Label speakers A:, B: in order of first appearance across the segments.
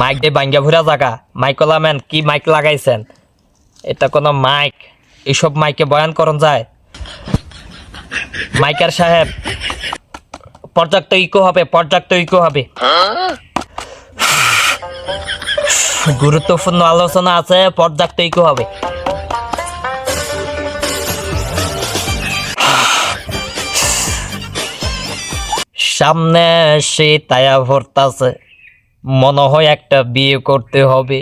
A: Mic দিয়ে বাঙ্গা মাইকলা man, কি মাইক লাগাইছেন? এটা কোনো মাইক। এইসব মাইকে বয়ান করন যায়। মাইকার সাহেব, পর্যাপ্ত ইকো হবে, পর্যাপ্ত ইকো হবে। গুরুত্বপূর্ণ আলোচনা আছে, পর্যাপ্ত ইকো হবে। সামনে সে তায়া ভরতাছে। মনে হয় একটা বিয়ে করতে হবে।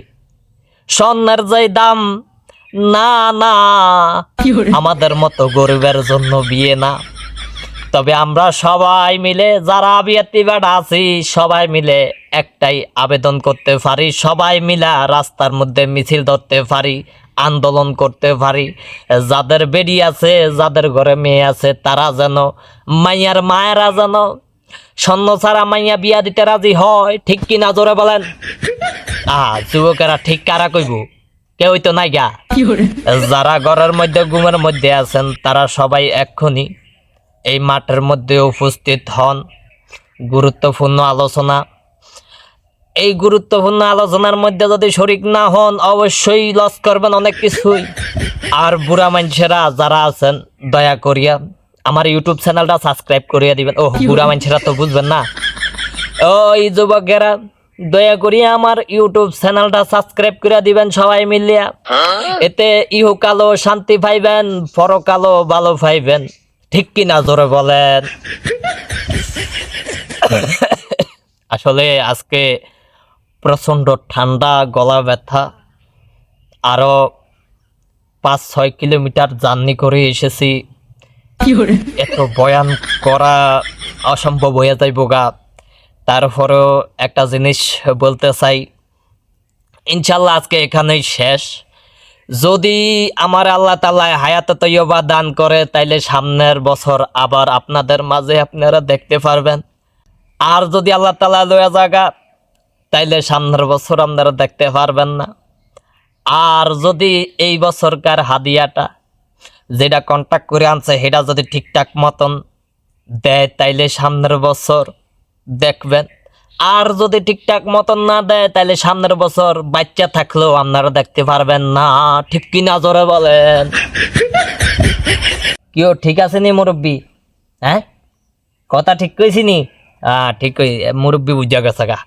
A: স্বর্ণের যে দাম না না আমাদের মতো গরিবের জন্য বিয়ে না। তবে আমরা সবাই মিলে যারা বিয়াতি বেড়া আছি সবাই মিলে একটাই আবেদন করতে পারি। সবাই মিলে রাস্তার মধ্যে মিছিল ধরতে পারি আন্দোলন করতে পারি। যাদের বেড়ি আছে যাদের ঘরে মেয়ে আছে তারা যেন মাইয়ার মায়েরা যেন স্বর্ণ ছাড়া মাইয়া বিয়া দিতে রাজি হয় ঠিক কি না জোরে বলেন? আহ যুবকেরা ঠিক কারা কইব? কেউই তো নাই গা। যারা ঘরের মধ্যে ঘুমের মধ্যে আছেন তারা সবাই এক্ষুনি এই মাঠের মধ্যে উপস্থিত হন। গুরুত্বপূর্ণ আলোচনা। এই গুরুত্বপূর্ণ আলোচনার মধ্যে যদি শরিক না হন অবশ্যই লস করবেন অনেক কিছুই। আর বুড়া মানুষেরা যারা আছেন দয়া করিয়া আমার ইউটিউব চ্যানেলটা সাবস্ক্রাইব করিয়া দিবেন। ও বুড়া মানুষেরা তো বুঝবেন না। ওই যুবকেরা, দয়া করিয়া আমার ইউটিউব চ্যানেলটা সাবস্ক্রাইব করে দিবেন সবাই মিলিয়া। এতে ইহকালো শান্তি পাইবেন পরকালো ভালো পাইবেন। ঠিক কি না জোরে বলেন। আসলে আজকে প্রচণ্ড ঠান্ডা, গলা ব্যথা আরও পাঁচ ছয় কিলোমিটার জার্নি করে এসেছি। এত বয়ান করা অসম্ভব হয়ে যাইব গা। তারপরেও একটা জিনিস বলতে চাই। ইনশাল্লাহ আজকে এখানেই শেষ। যদি আমার আল্লাহ তালা হায়াত তৈবা দান করে, তাইলে সামনের বছর আবার আপনাদের মাঝে আপনারা দেখতে পারবেন। আর যদি আল্লাহ তালা লয়া জায়গা তাইলে সামনের বছর আপনারা দেখতে পারবেন না। আর যদি এই বছরকার হাদিয়াটা যেটা কন্ট্যাক্ট করে আনছে, সেটা যদি ঠিকঠাক মতন দেয়, তাইলে সামনের বছর দেখবেন। আর যদি ঠিকঠাক মতন না দেয়, তাইলে সামনের বছর বাচ্চা থাকলেও আপনারা দেখতে পারবেন না। ঠিক কি না জোরে বলেন? কেউ ঠিক আছে নি মুরব্বী? হ্যাঁ? কথা ঠিক কইছি নি? হ্যাঁ ঠিক কই মুরব্বী বুঝা গেছে গা।